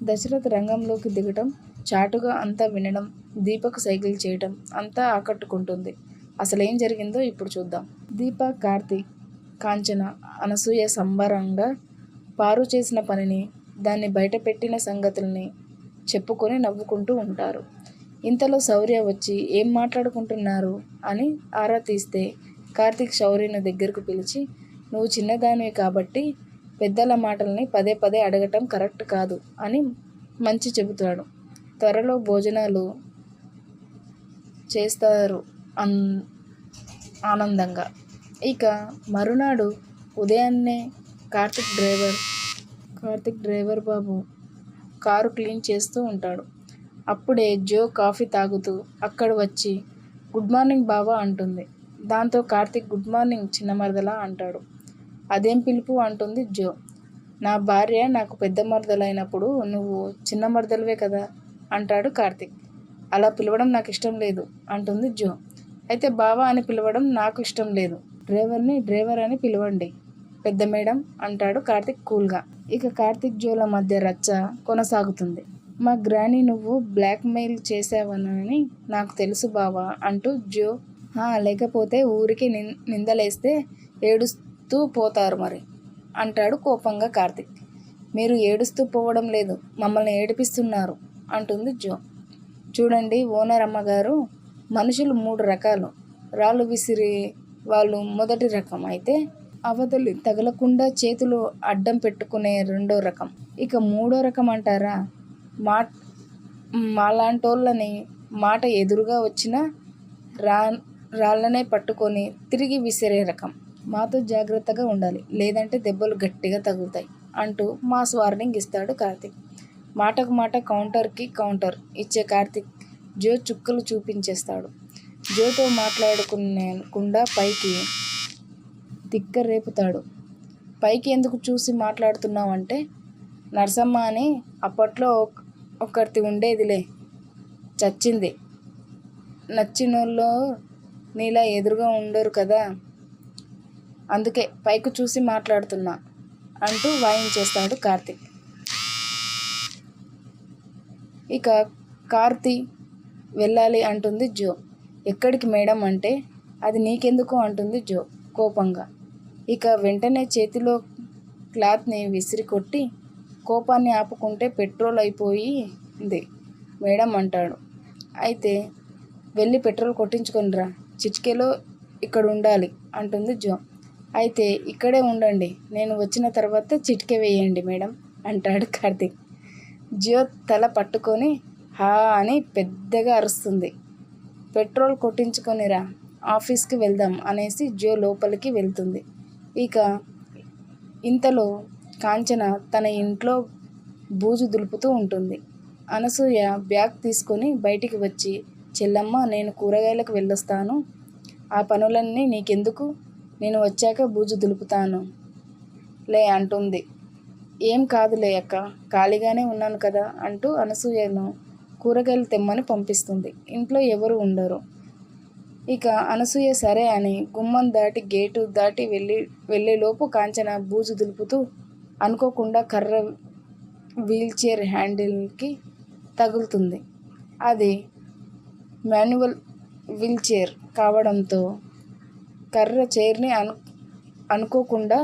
దశరథ్ రంగంలోకి దిగటం, చాటుగా అంతా వినడం, దీపకు సైకిల్ చేయటం అంతా ఆకట్టుకుంటుంది. అసలేం జరిగిందో ఇప్పుడు చూద్దాం. దీప, కార్తీక్, కాంచన, అనసూయ సంబరంగా పారు చేసిన పనిని, దాన్ని బయటపెట్టిన సంగతుల్ని చెప్పుకొని నవ్వుకుంటూ ఉంటారు. ఇంతలో శౌర్య వచ్చి ఏం మాట్లాడుకుంటున్నారు? అని ఆరా తీస్తే కార్తీక్ శౌర్యను దగ్గరకు పిలిచి నువ్వు చిన్నదానివి కాబట్టి పెద్దల మాటల్ని పదే పదే అడగటం కరెక్ట్ కాదు అని మంచి చెబుతాడు. త్వరలో భోజనాలు చేస్తారు అన్ ఆనందంగా. ఇక మరునాడు ఉదయాన్నే కార్తీక్ డ్రైవర్ కార్తీక్ డ్రైవర్ బాబు కారు క్లీన్ చేస్తూ ఉంటాడు. అప్పుడే జో కాఫీ తాగుతూ అక్కడ వచ్చి గుడ్ మార్నింగ్ బావా అంటుంది. దాంతో కార్తీక్ గుడ్ మార్నింగ్ చిన్న మరదలా అంటాడు. అదేం పిలుపు అంటుంది జో. నా భార్య నాకు పెద్ద మరదలైనప్పుడు నువ్వు చిన్న మరదలవే కదా అంటాడు కార్తిక్ అలా పిలవడం నాకు ఇష్టం లేదు అంటుంది జో. అయితే బావా అని పిలవడం నాకు ఇష్టం లేదు. డ్రైవర్ని డ్రైవర్ అని పిలవండి పెద్ద మేడం అంటాడు కార్తీక్ కూల్గా. ఇక కార్తీక్ జోల మధ్య రచ్చ కొనసాగుతుంది. మా గ్రాని నువ్వు బ్లాక్మెయిల్ చేసావనని నాకు తెలుసు బావా అంటూ జో లేకపోతే ఊరికి నిందలేస్తే ఏడుస్తూ పోతారు మరి అంటాడు కోపంగా కార్తిక్ మీరు ఏడుస్తూ పోవడం లేదు మమ్మల్ని ఏడిపిస్తున్నారు అంటుంది జో. చూడండి ఓనర్ అమ్మగారు మనుషులు మూడు రకాలు. రాళ్ళు విసిరే వాళ్ళు మొదటి రకం అయితే అవతలి తగలకుండా చేతులు అడ్డం పెట్టుకునే రెండో రకం. ఇక మూడో రకం అంటారా మా మాలాంటోళ్ళని మాట ఎదురుగా వచ్చినా రా రాళ్ళనే పట్టుకొని తిరిగి విసిరే రకం. మాతో జాగ్రత్తగా ఉండాలి లేదంటే దెబ్బలు గట్టిగా తగులుతాయి అంటూ మాస్ వార్నింగ్ ఇస్తాడు కార్తీక్. మాటకు మాట కౌంటర్కి కౌంటర్ ఇచ్చే కార్తీక్ జో చుక్కలు చూపించేస్తాడు. జోతో మాట్లాడుకునేకుండా పైకి తిక్క రేపుతాడు. పైకి ఎందుకు చూసి మాట్లాడుతున్నావంటే నరసమ్మ అని అప్పట్లో ఒకరిది ఉండేదిలే చచ్చింది. నచ్చినోళ్ళు నీలా ఎదురుగా ఉండరు కదా అందుకే పైకి చూసి మాట్లాడుతున్నా అంటూ వాయించేస్తాడు కార్తీక్. ఇక కార్తీ వెళ్ళాలి అంటుంది జో. ఎక్కడికి మేడం అంటే అది నీకెందుకు అంటుంది జో కోపంగా. ఇక వెంటనే చేతిలో క్లాత్ని విసిరి కొట్టి కోపాన్ని ఆపుకుంటే పెట్రోల్ అయిపోయింది మేడం అంటాడు. అయితే వెళ్ళి పెట్రోల్ కొట్టించుకునిరా చిటికెలో ఇక్కడుండాలి అంటుంది జో. అయితే ఇక్కడే ఉండండి నేను వచ్చిన తర్వాత చిటికె వేయండి మేడం అంటాడు కార్తీక్. జియో తల పట్టుకొని హా అని పెద్దగా అరుస్తుంది. పెట్రోల్ కొట్టించుకొనిరా ఆఫీస్కి వెళ్దాం అనేసి జియో లోపలికి వెళ్తుంది. ఇక ఇంతలో కాంచన తన ఇంట్లో బూజు దులుపుతూ ఉంటుంది. అనసూయ బ్యాగ్ తీసుకొని బయటికి వచ్చి చెల్లమ్మ నేను కూరగాయలకు వెళ్ళొస్తాను. ఆ పనులన్నీ నీకెందుకు? నేను వచ్చాక బూజు దులుపుతాను లే అంటుంది. ఏం కాదులే అక్క ఖాళీగానే ఉన్నాను కదా అంటూ అనసూయను కూరగాయలు తెమ్మని పంపిస్తుంది. ఇంట్లో ఎవరు ఉండరు. ఇక అనసూయ సరే అని గుమ్మం దాటి గేటు దాటి వెళ్ళి వెళ్ళేలోపు కాంచన బూజు దులుపుతూ అనుకోకుండా కర్ర వీల్ చైర్ తగులుతుంది. అది మాన్యువల్ వీల్చైర్ కావడంతో కర్ర చైర్ అను అనుకోకుండా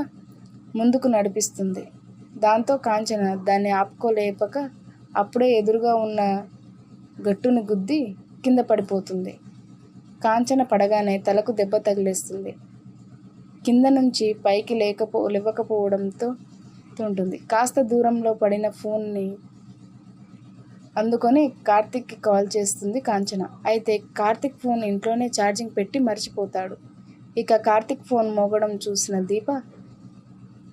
ముందుకు నడిపిస్తుంది. దాంతో కాంచన దాన్ని ఆపుకోలేపక అప్పుడే ఎదురుగా ఉన్న గట్టుని గుద్ది కింద పడిపోతుంది. కాంచన పడగానే తలకు దెబ్బ తగిలేస్తుంది. కింద నుంచి పైకి లేవకపోవడంతో ఉంటుంది. కాస్త దూరంలో పడిన ఫోన్ని అందుకొని కార్తిక్కి కాల్ చేస్తుంది కాంచన. అయితే కార్తిక్ ఫోన్ ఇంట్లోనే ఛార్జింగ్ పెట్టి మర్చిపోతాడు ఇక కార్తీక్ ఫోన్ మోగడం చూసిన దీప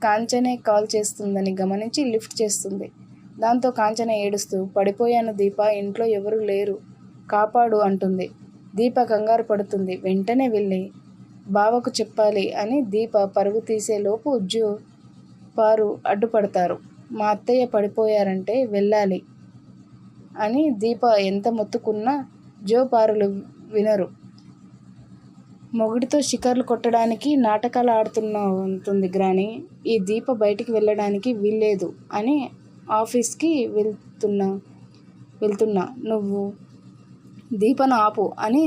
కాంచనే కాల్ చేస్తుందని గమనించి లిఫ్ట్ చేస్తుంది. దాంతో కాంచన ఏడుస్తూ పడిపోయాను దీప ఇంట్లో ఎవరూ లేరు కాపాడు అంటుంది. దీప కంగారు పడుతుంది. వెంటనే వెళ్ళి బావకు చెప్పాలి అని దీప పరుగు తీసేలోపు జో, పారు అడ్డుపడతారు. మా అత్తయ్య పడిపోయారంటే వెళ్ళాలి అని దీప ఎంత మొత్తుకున్నా జో, పారులు వినరు. మొగుడితో షికార్లు కొట్టడానికి నాటకాలు ఆడుతున్నట్టుంది గ్రాని. ఈ దీప బయటికి వెళ్ళడానికి వీల్లేదు అని ఆఫీస్కి వెళ్తున్నా వెళ్తున్నా. నువ్వు దీపను ఆపు అని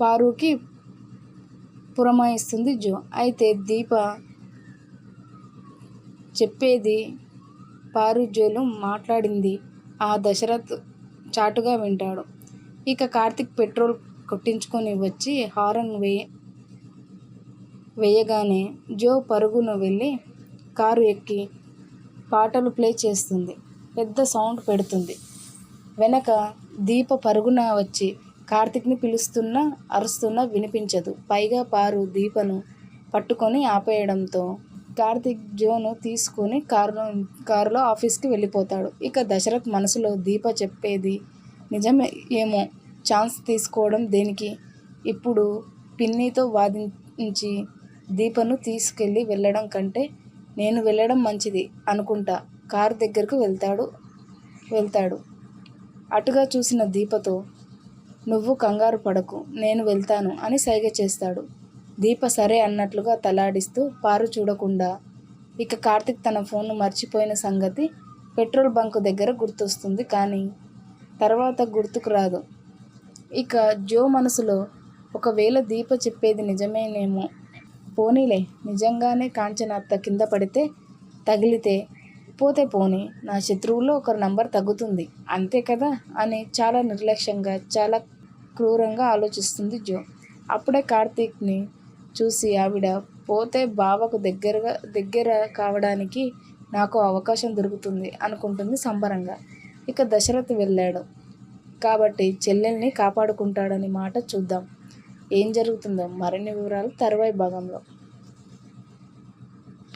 పారుకి పురమాయిస్తుంది జో. అయితే దీప చెప్పేది పారు జోలు మాట్లాడింది. ఆ దశరథ్ చాటుగా వింటాడు. ఇక కార్తిక్ పెట్రోల్ కొట్టించుకొని వచ్చి హారన్ వేయ వేయగానే జో పరుగున వెళ్ళి కారు ఎక్కి పాటలు ప్లే చేస్తుంది. పెద్ద సౌండ్ పెడుతుంది. వెనక దీప పరుగున వచ్చి కార్తిక్ని పిలుస్తున్నా అరుస్తున్నా వినిపించదు. పైగా పారు దీపను పట్టుకొని ఆపేయడంతో కార్తిక్ జోను తీసుకొని కారులో కారులో ఆఫీస్కి వెళ్ళిపోతాడు. ఇక దశరథ్ మనసులో దీప చెప్పేది నిజమే ఏమో ఛాన్స్ తీసుకోవడం దేనికి? ఇప్పుడు పిన్నితో వాదించి దీపను తీసుకెళ్ళి వెళ్ళడం కంటే నేను వెళ్ళడం మంచిది అనుకుంటా. కారు దగ్గరకు వెళ్తాడు వెళ్తాడు. అటుగా చూసిన దీపతో నువ్వు కంగారు పడకు నేను వెళ్తాను అని సైగ చేస్తాడు. దీప సరే అన్నట్లుగా తలాడిస్తూ పారు చూడకుండా ఇక కార్తిక్ తన ఫోన్ను మర్చిపోయిన సంగతి పెట్రోల్ బంక్ దగ్గర గుర్తొస్తుంది కానీ తర్వాత గుర్తుకు రాదు. ఇక జో మనసులో ఒకవేళ దీప చెప్పేది నిజమేనేమో. పోనీలే నిజంగానే కాంచనాత్త కింద పడితే తగిలితే పోతే పోనీ నా శత్రువులో ఒకరి నంబర్ తగ్గుతుంది. అంతే కదా? అని చాలా నిర్లక్ష్యంగా చాలా క్రూరంగా ఆలోచిస్తుంది జో. అప్పుడే కార్తీక్ని చూసి ఆవిడ పోతే బావకు దగ్గరగా దగ్గర కావడానికి నాకు అవకాశం దొరుకుతుంది అనుకుంటుంది సంబరంగా. ఇక దశరథ్ వెళ్ళాడు. కాబట్టి చెల్లెల్ని కాపాడుకుంటాడని మాట చూద్దాం. ఏం జరుగుతుందో మరిన్ని వివరాలు తర్వాయి భాగంలో.